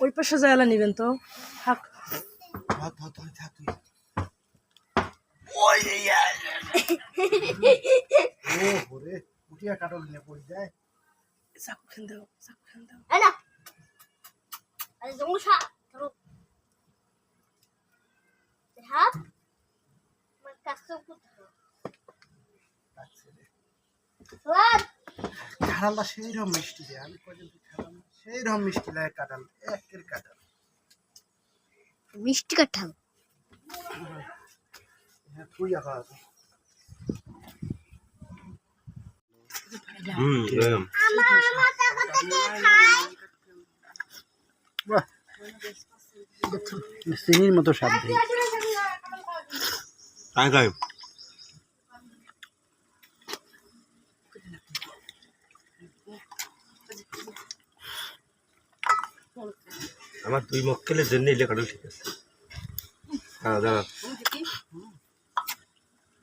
ওই পাশে জায়গা নিবেন তো। থাক। থাক ও ওরে উঠিয়া কাটল নিয়ে পড়ে যায়। চাকু খেন দেবো চাকু খেন দেবো আরে জমুসা ধরো। হাত আমার কাছে ধরো। কাঁঠালটা সেই রকম মিষ্টি রে। আমি কদিন খেলাম সেই রকম মিষ্টি লাগে কাঁঠাল একের কাঁঠাল। মিষ্টি কাঁঠাল? হুম চিনির মতো স্বাদ কায় আমার দুই মক্কেলের জন্য লেখাটা ঠিক আছে। হ্যাঁ দাঁড়া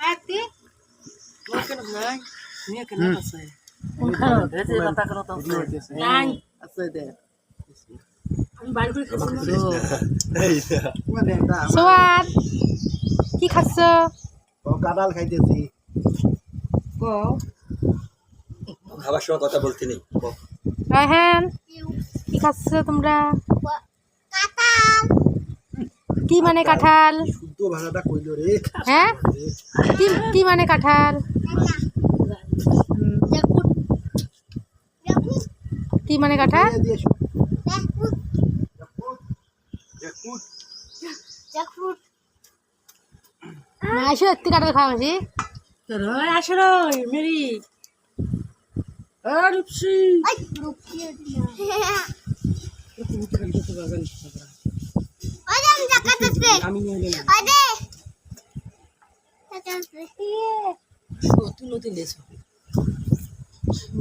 আতি আমি করে খাচ্ছি সোয়াদ কি খাচ্ছ? কাঁঠাল খাইতেছি। খাবার সময় কথা বলতে নেই। রায়হান কি খাচ্ছ তোমরা? কি মানে কাঁঠাল। শুদ্ধ ভাষাটা কইল রে। হ্যাঁ? কি কি মানে কাঁঠাল? কি মানে কাঁঠাল? আসো একটি কাঁঠাল খাওয়া আসে মেরি। রূপসী। আমি নিয়ে নিলাম ওই যে নতুন নতুন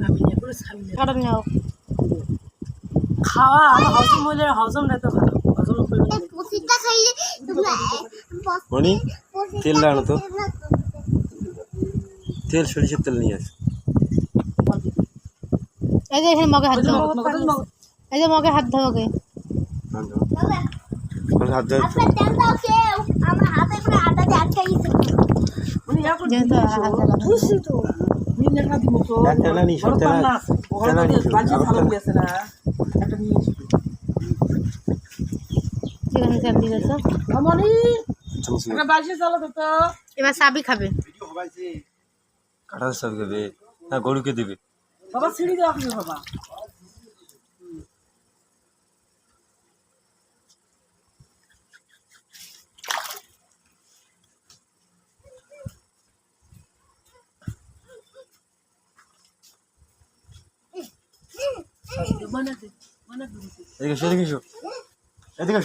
আমি নিয়ে করে সামনে। নাও খাওয়া আমার হজম হইলে হজম না তো ভালো হজম খাইলে মনি তেল লাগানো তো। তেল সরিষার তেল নিয়ে আস এই যে এখানে মগে হাত দাও এই যে মগে হাত আমার হাত ধরে না। না। না। এবার সাবি খাবে। কাঁঠাল সব খাবে হ্যাঁ গরুকে দেবে। বাবা সিঁড়ি দেওয়া বাবা। এদিকে এদিকে এদিকে